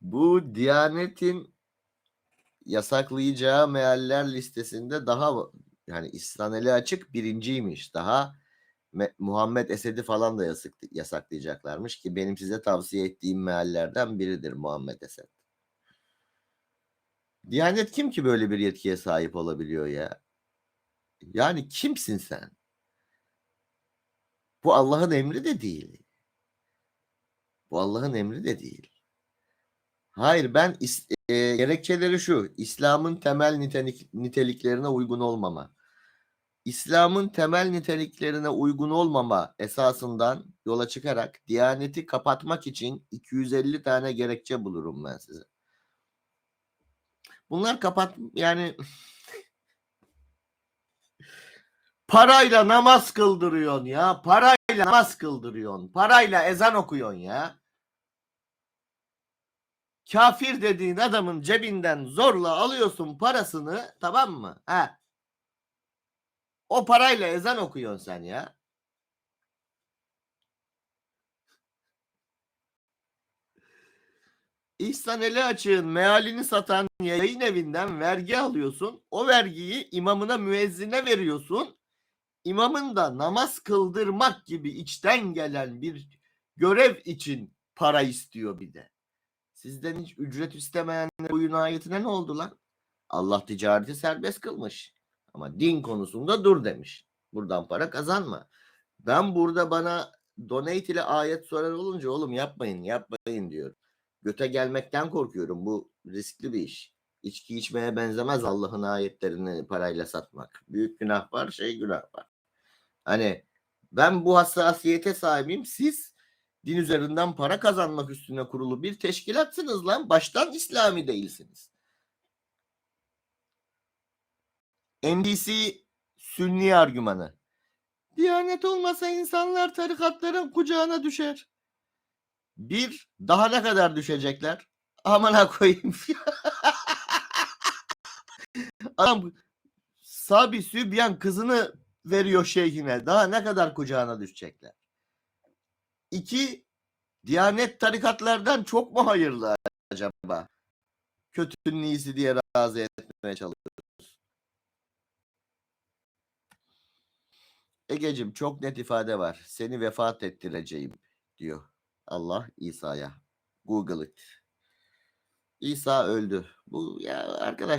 Bu Diyanet'in yasaklayacağı mealler listesinde daha yani İhsan Ali Açık birinciymiş. Daha Me- Muhammed Esed'i falan da yasak, yasaklayacaklarmış ki benim size tavsiye ettiğim meallerden biridir Muhammed Esed. Diyanet kim ki böyle bir yetkiye sahip olabiliyor ya? Yani kimsin sen? Bu Allah'ın emri de değil. Bu Allah'ın emri de değil. Hayır ben e, gerekçeleri şu. İslam'ın temel nitelik, niteliklerine uygun olmama. İslam'ın temel niteliklerine uygun olmama esasından yola çıkarak Diyaneti kapatmak için 250 tane gerekçe bulurum ben size. Bunlar kapat yani parayla namaz kıldırıyorsun ya. Parayla namaz kıldırıyorsun. Parayla ezan okuyorsun ya. Kafir dediğin adamın cebinden zorla alıyorsun parasını tamam mı? Ha. O parayla ezan okuyorsun sen ya. İhsan Eli Açık'ın mealini satan yayın evinden vergi alıyorsun. O vergiyi imamına müezzine veriyorsun. İmamın da namaz kıldırmak gibi içten gelen bir görev için para istiyor bir de. Sizden hiç ücret istemeyen oyun ayetine ne oldu lan? Allah ticareti serbest kılmış. Ama din konusunda dur demiş. Buradan para kazanma. Ben burada bana donate ile ayet sorar olunca oğlum yapmayın yapmayın diyorum. Göte gelmekten korkuyorum. Bu riskli bir iş. İçki içmeye benzemez Allah'ın ayetlerini parayla satmak. Büyük günah var, şey günah var. Hani ben bu hassasiyete sahibim. Siz din üzerinden para kazanmak üstüne kurulu bir teşkilatsınız lan. Baştan İslami değilsiniz. NDC Sünni argümanı. Diyanet olmasa insanlar tarikatların kucağına düşer. Bir, daha ne kadar düşecekler? Amına koyayım. Adam Sabi Sübyan kızını veriyor şeyhine. Daha ne kadar kucağına düşecekler? İki, Diyanet tarikatlardan çok mu hayırlı acaba? Kötünün iyisi diye razı etmeye çalışıyoruz. Egecim çok net ifade var. Seni vefat ettireceğim diyor Allah İsa'ya. Google it. İsa öldü. Bu ya arkadaşlar